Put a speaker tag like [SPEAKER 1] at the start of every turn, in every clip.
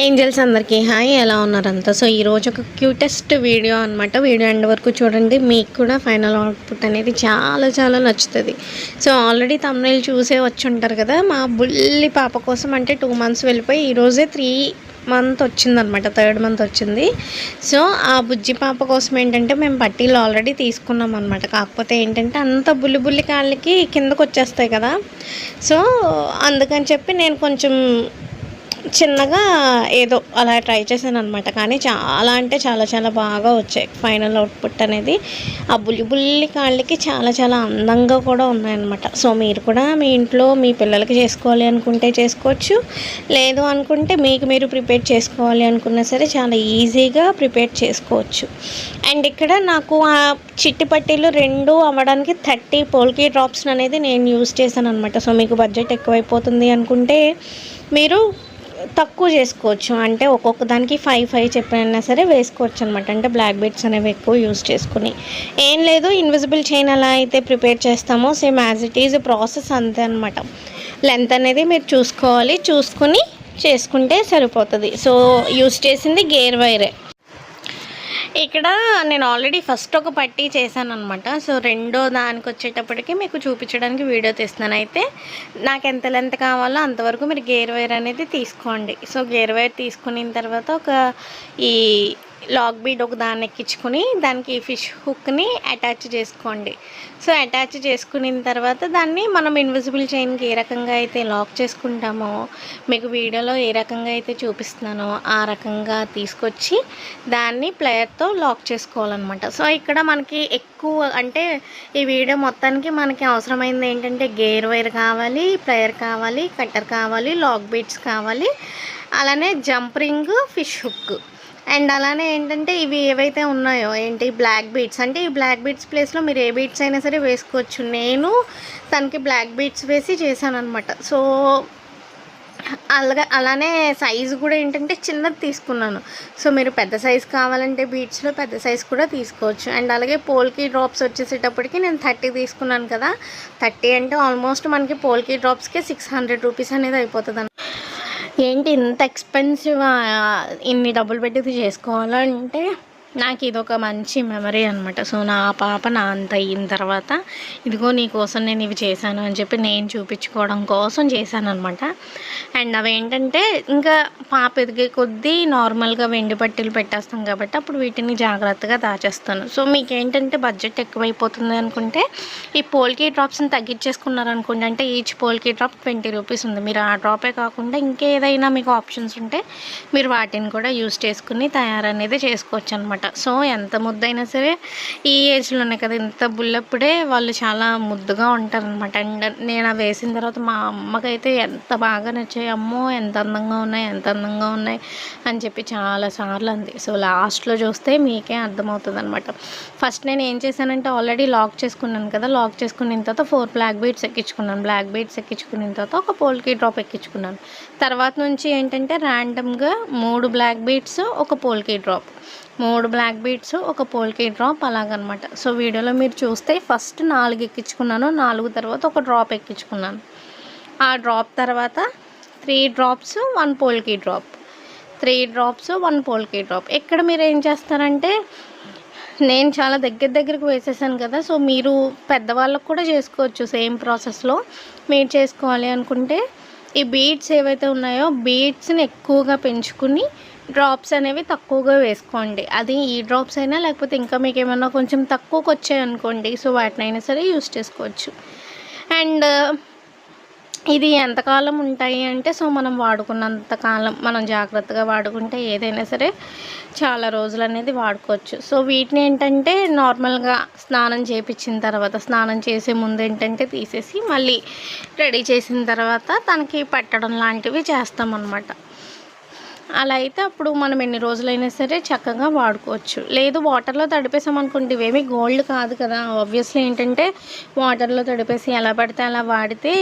[SPEAKER 1] Angels అందరికీ hi ఎలా ఉన్నారంతా so ఈరోజు ఒక క్యూటెస్ట్ వీడియో అనమాట వీడియో ఎండ్ వరకు చూడండి. మీకు కూడా ఫైనల్ అవుట్పుట్ అనేది చాలా చాలా నచ్చుతుంది. సో ఆల్రెడీ తమిళ చూసే వచ్చి ఉంటారు కదా మా బుల్లి పాప కోసం అంటే టూ మంత్స్ వెళ్ళిపోయి ఈరోజే త్రీ మంత్ వచ్చిందనమాట థర్డ్ మంత్ వచ్చింది. సో ఆ బుజ్జి పాప కోసం ఏంటంటే మేము పట్టీలు ఆల్రెడీ తీసుకున్నాం అనమాట కాకపోతే ఏంటంటే అంత బుల్లి బుల్లి కాళ్ళకి కిందకు వచ్చేస్తాయి కదా. సో అందుకని చెప్పి నేను కొంచెం చిన్నగా ఏదో అలా ట్రై చేశాను అనమాట కానీ చాలా అంటే చాలా చాలా బాగా వచ్చాయి. ఫైనల్ అవుట్పుట్ అనేది ఆ బుల్లి బుల్లి కాళ్ళకి చాలా చాలా అందంగా కూడా ఉన్నాయన్నమాట. సో మీరు కూడా మీ ఇంట్లో మీ పిల్లలకి చేసుకోవాలి అనుకుంటే చేసుకోవచ్చు. లేదు అనుకుంటే మీకు మీరు ప్రిపేర్ చేసుకోవాలి అనుకున్నా సరే చాలా ఈజీగా ప్రిపేర్ చేసుకోవచ్చు. అండ్ ఇక్కడ నాకు ఆ చిట్టి పట్టీలు రెండు అవ్వడానికి థర్టీ పోల్కీ డ్రాప్స్ అనేది నేను యూస్ చేశాను అనమాట సో మీకు బడ్జెట్ ఎక్కువైపోతుంది అనుకుంటే మీరు తక్కువ చేసుకోవచ్చు. అంటే ఒక్కొక్క దానికి ఫైవ్ ఫైవ్ చెప్పినా సరే వేసుకోవచ్చు అనమాట అంటే బ్లాక్ బెడ్స్ అనేవి ఎక్కువ యూస్ చేసుకుని. ఏం లేదు ఇన్విజిబుల్ చైన్ ఎలా అయితే ప్రిపేర్ చేస్తామో same as it is process అంతే అనమాట లెంత్ అనేది మీరు చూసుకోవాలి. చూసుకుని చేసుకుంటే సరిపోతుంది. సో యూస్ చేసింది గేర్ వైరే ఇక్కడ నేను ఆల్రెడీ ఫస్ట్ ఒక పట్టీ చేశాను అనమాట సో రెండో దానికి వచ్చేటప్పటికి మీకు చూపించడానికి వీడియో తీస్తున్నాను. అయితే నాకు ఎంత లెంత్ కావాలో అంతవరకు మీరు గేర్ వైర్ అనేది తీసుకోండి. సో గేర్ వైర్ తీసుకున్న తర్వాత ఒక ఈ లాక్ బీడ్ ఒక దాన్ని ఎక్కించుకుని దానికి ఫిష్ హుక్ని అటాచ్ చేసుకోండి. సో అటాచ్ చేసుకున్న తర్వాత దాన్ని మనం ఇన్విజిబుల్ చైన్కి ఏ రకంగా అయితే లాక్ చేసుకుంటామో మీకు వీడియోలో ఏ రకంగా అయితే చూపిస్తున్నానో ఆ రకంగా తీసుకొచ్చి దాన్ని ప్లేయర్తో లాక్ చేసుకోవాలన్నమాట. సో ఇక్కడ మనకి ఎక్కువ అంటే ఈ వీడియో మొత్తానికి మనకి అవసరమైంది ఏంటంటే గేర్ వైర్ కావాలి ప్లేయర్ కావాలి కట్టర్ కావాలి లాక్ బీట్స్ కావాలి అలానే jump ring fish hook. And అలానే ఏంటంటే ఇవి ఏవైతే ఉన్నాయో ఏంటి బ్లాక్ బీట్స్ అంటే ఈ బ్లాక్ బీట్స్ ప్లేస్లో మీరు ఏ బీట్స్ అయినా సరే వేసుకోవచ్చు. నేను తనకి బ్లాక్ బీట్స్ వేసి చేశాను అనమాట సో అలాగే అలానే సైజు కూడా ఏంటంటే చిన్నది తీసుకున్నాను. సో మీరు పెద్ద సైజు కావాలంటే బీట్స్లో పెద్ద సైజు కూడా తీసుకోవచ్చు. అండ్ అలాగే పోల్కి డ్రాప్స్ వచ్చేసేటప్పటికి నేను థర్టీ తీసుకున్నాను కదా. థర్టీ అంటే ఆల్మోస్ట్ మనకి పోల్కి డ్రాప్స్కి సిక్స్ హండ్రెడ్ రూపీస్ అనేది అయిపోతుంది ఏంటి ఇంత ఎక్స్పెన్సివ్ ఇన్ని డబ్బులు పెట్టి చేసుకోవాలంటే నాకు ఇది ఒక మంచి మెమరీ అనమాట సో నా పాప నా అంత అయిన తర్వాత ఇదిగో నీ కోసం నేను ఇవి చేశాను అని చెప్పి నేను చూపించుకోవడం కోసం చేశాను అనమాట అండ్ అవేంటంటే ఇంకా పాప ఎదిగే కొద్దీ నార్మల్గా వెండి పట్టీలు పెట్టేస్తాం కాబట్టి అప్పుడు వీటిని జాగ్రత్తగా దాచేస్తాను. సో మీకు ఏంటంటే బడ్జెట్ ఎక్కువైపోతుంది అనుకుంటే ఈ పోల్కీ డ్రాప్స్ని తగ్గించేసుకున్నారనుకోండి అంటే each polki drop twenty rupees ఉంది. మీరు ఆ డ్రాపే కాకుండా ఇంకేదైనా మీకు ఆప్షన్స్ ఉంటే మీరు వాటిని కూడా యూస్ చేసుకుని తయారనేది చేసుకోవచ్చు అనమాట సో ఎంత ముద్దైనా సరే ఈ ఏజ్లోనే కదా ఇంత బుల్లప్పుడే వాళ్ళు చాలా ముద్దుగా ఉంటారనమాట. అండ్ నేను అవి వేసిన తర్వాత మా అమ్మకైతే ఎంత బాగా నచ్చాయి అమ్మో ఎంత అందంగా ఉన్నాయి ఎంత అందంగా ఉన్నాయి అని చెప్పి చాలా సార్లు అంది. సో లాస్ట్లో చూస్తే మీకే అర్థమవుతుంది అనమాట ఫస్ట్ నేను ఏం చేశానంటే ఆల్రెడీ లాక్ చేసుకున్నాను కదా లాక్ చేసుకున్న తర్వాత ఫోర్ బ్లాక్ బీట్స్ ఎక్కించుకున్నాను. బ్లాక్ బీట్స్ ఎక్కించుకున్న తర్వాత ఒక పోల్కి డ్రాప్ ఎక్కించుకున్నాను. తర్వాత నుంచి ఏంటంటే ర్యాండమ్గా మూడు బ్లాక్ బీట్స్ ఒక పోల్కి డ్రాప్. మూడు బ్లాక్ బీట్స్ ఒక పోల్కి డ్రాప్ అలాగనమాట. సో వీడియోలో మీరు చూస్తే ఫస్ట్ నాలుగు ఎక్కించుకున్నాను నాలుగు తర్వాత ఒక డ్రాప్ ఎక్కించుకున్నాను. ఆ డ్రాప్ తర్వాత three drops one polki drop three drops one polki drop ఇక్కడ మీరు ఏం చేస్తారంటే నేను చాలా దగ్గర దగ్గరకు వేసేసాను కదా సో మీరు పెద్దవాళ్ళకు కూడా చేసుకోవచ్చు సేమ్ ప్రాసెస్లో మీరు చేసుకోవాలి అనుకుంటే ఈ బీడ్స్ ఏవైతే ఉన్నాయో బీడ్స్ని ఎక్కువగా పెంచుకుని డ్రాప్స్ అనేవి తక్కువగా వేసుకోండి. అది ఈ డ్రాప్స్ అయినా లేకపోతే ఇంకా మీకు ఏమైనా కొంచెం తక్కువకి వచ్చాయనుకోండి సో వాటినైనా సరే యూస్ చేసుకోవచ్చు. అండ్ ఇది ఎంతకాలం ఉంటాయి అంటే సో మనం వాడుకున్నంత కాలం మనం జాగ్రత్తగా వాడుకుంటే ఏదైనా సరే చాలా రోజులు అనేది వాడుకోవచ్చు. సో వీటిని ఏంటంటే నార్మల్గా స్నానం చేపించిన తర్వాత స్నానం చేసే ముందు ఏంటంటే తీసేసి మళ్ళీ రెడీ చేసిన తర్వాత తనకి పెట్టడం లాంటివి చేస్తామన్నమాట. అలా అయితే అప్పుడు మనం ఎన్ని రోజులైనా సరే చక్కగా వాడుకోవచ్చు. లేదు వాటర్లో తడిపేసాం అనుకోండి ఇవేమీ గోల్డ్ కాదు కదా. ఆబ్వియస్లీ ఏంటంటే వాటర్లో తడిపేసి ఎలా పడితే అలా వాడితే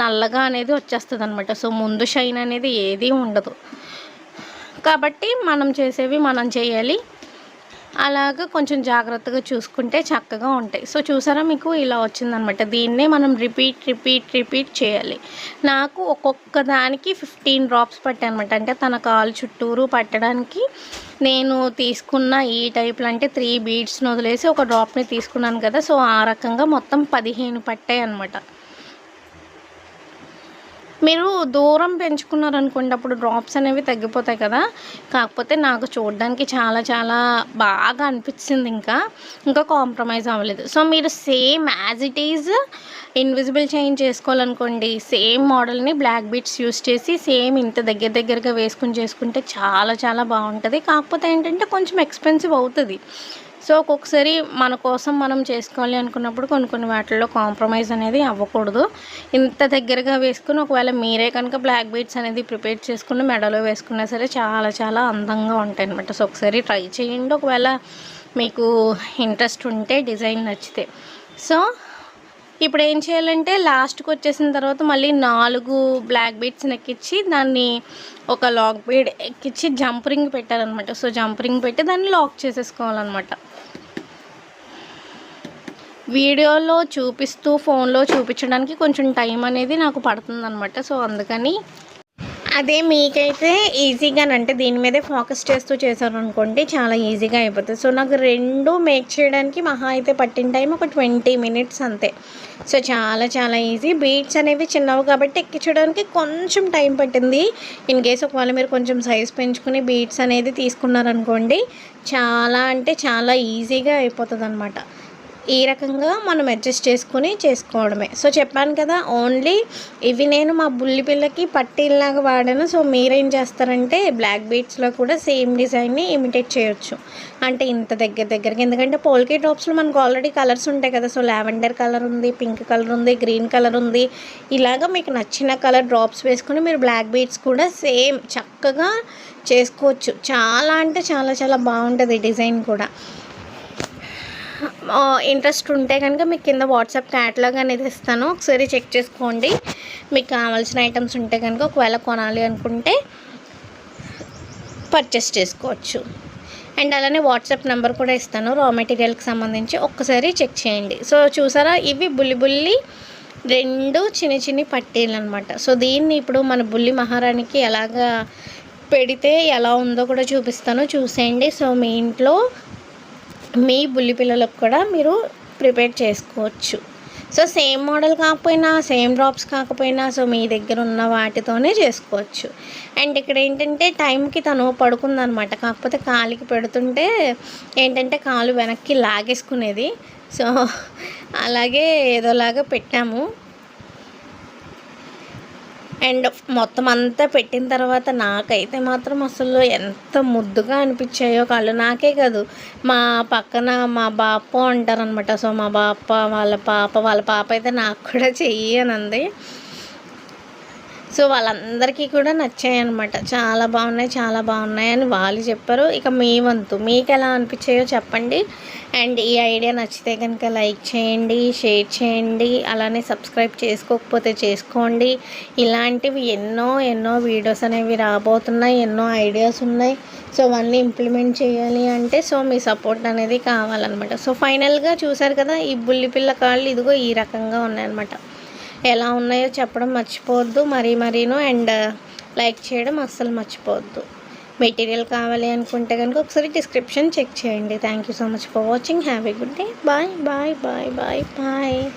[SPEAKER 1] నల్లగా అనేది వచ్చేస్తుంది అనమాట సో ముందు షైన్ అనేది ఏదీ ఉండదు. కాబట్టి మనం చేసేవి మనం చేయాలి. అలాగా కొంచెం జాగ్రత్తగా చూసుకుంటే చక్కగా ఉంటాయి. సో చూసారా మీకు ఇలా వచ్చిందనమాట దీన్నే మనం రిపీట్ రిపీట్ రిపీట్ చేయాలి. నాకు ఒక్కొక్క దానికి ఫిఫ్టీన్ డ్రాప్స్ పట్టాయి అనమాట అంటే తన కాలు చుట్టూరు పట్టడానికి నేను తీసుకున్న ఈ టైప్లో అంటే త్రీ బీడ్స్ని వదిలేసి ఒక డ్రాప్ని తీసుకున్నాను కదా. సో ఆ రకంగా మొత్తం పదిహేను పట్టాయి అనమాట మీరు దూరం పెంచుకున్నారనుకోండి అప్పుడు డ్రాప్స్ అనేవి తగ్గిపోతాయి కదా. కాకపోతే నాకు చూడడానికి చాలా చాలా బాగా అనిపించింది ఇంకా. ఇంకా కాంప్రమైజ్ అవ్వలేదు. సో మీరు same as it is invisible change చేసుకోవాలనుకోండి same మోడల్ని బ్లాక్ బీట్స్ యూస్ చేసి సేమ్ ఇంత దగ్గర దగ్గరగా వేసుకుని చేసుకుంటే చాలా చాలా బాగుంటుంది. కాకపోతే ఏంటంటే కొంచెం ఎక్స్పెన్సివ్ అవుతుంది. సో ఒక్కొక్కసారి మన కోసం మనం చేసుకోవాలి అనుకున్నప్పుడు కొన్ని కొన్ని వాటిల్లో కాంప్రమైజ్ అనేది అవ్వకూడదు. ఇంత దగ్గరగా వేసుకుని ఒకవేళ మీరే కనుక బ్లాక్ బీట్స్ అనేది ప్రిపేర్ చేసుకుని మెడలో వేసుకున్నా సరే చాలా చాలా అందంగా ఉంటాయి అనమాట సో ఒకసారి ట్రై చేయండి. ఒకవేళ మీకు ఇంట్రెస్ట్ ఉంటే డిజైన్ నచ్చితే. సో ఇప్పుడు ఏం చేయాలంటే లాస్ట్కి వచ్చేసిన తర్వాత మళ్ళీ నాలుగు బ్లాక్ బీడ్స్ ఎక్కించి దాన్ని ఒక లాక్ బీడ్ ఎక్కించి జంప్ రింగ్ పెట్టారనమాట సో జంప్ రింగ్ పెట్టి దాన్ని లాక్ చేసేసుకోవాలన్నమాట. వీడియోలో చూపిస్తూ ఫోన్లో చూపించడానికి కొంచెం టైం అనేది నాకు పడుతుంది అనమాట సో అందుకని అదే మీకైతే ఈజీగా అంటే దీని మీదే ఫోకస్ చేస్తూ చేశారు అనుకోండి చాలా ఈజీగా అయిపోతుంది. సో నాకు రెండు మేక్ చేయడానికి మహా అయితే పట్టిన టైం ఒక ట్వంటీ మినిట్స్ అంతే. సో చాలా చాలా ఈజీ. బీట్స్ అనేవి చిన్నవి కాబట్టి ఎక్కించడానికి కొంచెం టైం పట్టింది. ఇన్ కేస్ ఒకవేళ మీరు కొంచెం సైజ్ పెంచుకుని బీట్స్ అనేది తీసుకున్నారనుకోండి చాలా అంటే చాలా ఈజీగా అయిపోతుంది అనమాట ఈ రకంగా మనం అడ్జస్ట్ చేసుకుని చేసుకోవడమే. సో చెప్పాను కదా ఓన్లీ ఇవి నేను మా బుల్లి పిల్లకి పట్టీల్లాగా వాడాను. సో మీరేం చేస్తారంటే బ్లాక్ బీట్స్లో కూడా సేమ్ డిజైన్ని ఇమిటేట్ చేయొచ్చు. అంటే ఇంత దగ్గర దగ్గరకి. ఎందుకంటే పోల్కే డ్రాప్స్లో మనకు ఆల్రెడీ కలర్స్ ఉంటాయి కదా. సో లావెండర్ కలర్ ఉంది పింక్ కలర్ ఉంది గ్రీన్ కలర్ ఉంది. ఇలాగ మీకు నచ్చిన కలర్ డ్రాప్స్ వేసుకుని మీరు బ్లాక్ బీట్స్ కూడా సేమ్ చక్కగా చేసుకోవచ్చు. చాలా అంటే చాలా చాలా బాగుంటుంది డిజైన్ కూడా. ఇంట్రెస్ట్ ఉంటే కనుక మీకు కింద వాట్సాప్ క్యాటలాగ్ అనేది ఇస్తాను. ఒకసారి చెక్ చేసుకోండి. మీకు కావాల్సిన ఐటమ్స్ ఉంటే కనుక ఒకవేళ కొనాలి అనుకుంటే పర్చేస్ చేసుకోవచ్చు. అండ్ అలానే వాట్సాప్ నెంబర్ కూడా ఇస్తాను. రా మెటీరియల్కి సంబంధించి ఒక్కసారి చెక్ చేయండి. సో చూసారా? ఇవి బుల్లి బుల్లి రెండు చిన్న చిన్ని పట్టీలు అనమాట సో దీన్ని ఇప్పుడు మన బుల్లి మహారాణికి ఎలాగా పెడితే ఎలా ఉందో కూడా చూపిస్తాను. చూసేయండి. సో మీ ఇంట్లో మీ బుల్లి పిల్లలకు కూడా మీరు ప్రిపేర్ చేసుకోవచ్చు. సో సేమ్ మోడల్ కాకపోయినా సేమ్ డ్రాప్స్ కాకపోయినా సో మీ దగ్గర ఉన్న వాటితోనే చేసుకోవచ్చు. అండ్ ఇక్కడ ఏంటంటే టైంకి తను పడుకుందనమాట. కాకపోతే కాలికి పెడుతుంటే ఏంటంటే కాలు వెనక్కి లాగేసుకునేది. సో అలాగే ఏదోలాగా పెట్టాము. అండ్ మొత్తం అంతా పెట్టిన తర్వాత నాకైతే మాత్రం అసలు ఎంత ముద్దుగా అనిపించాయో కాళ్ళు. నాకే కాదు మా పక్కన మా బాప అంటారనమాట సో మా బాప వాళ్ళ పాప వాళ్ళ పాప అయితే నాకు కూడా చెయ్యి అని అంది. సో వాళ్ళందరికీ కూడా నచ్చాయి అనమాట చాలా బాగున్నాయి చాలా బాగున్నాయి అని వాళ్ళు చెప్పారు. ఇక మీ వంతు మీకు ఎలా అనిపించాయో చెప్పండి. అండ్ ఈ ఐడియా నచ్చితే కనుక లైక్ చేయండి షేర్ చేయండి అలానే సబ్స్క్రైబ్ చేసుకోకపోతే చేసుకోండి. ఇలాంటివి ఎన్నో ఎన్నో వీడియోస్ అనేవి రాబోతున్నాయి ఎన్నో ఐడియాస్ ఉన్నాయి. సో అవన్నీ ఇంప్లిమెంట్ చేయాలి అంటే సో మీ సపోర్ట్ అనేది కావాలన్నమాట. సో ఫైనల్గా చూసారు కదా ఈ బుల్లి పిల్ల కాళ్ళు ఇదిగో ఈ రకంగా ఉన్నాయన్నమాట. ఎలా ఉన్నాయో చెప్పడం మర్చిపోవద్దు. మరీ మరీను అండ్ లైక్ చేయడం అస్సలు మర్చిపోవద్దు. మెటీరియల్ కావాలి అనుకుంటే కనుక ఒకసారి డిస్క్రిప్షన్ చెక్ చేయండి. Thank you so much for watching have a good day bye bye bye bye bye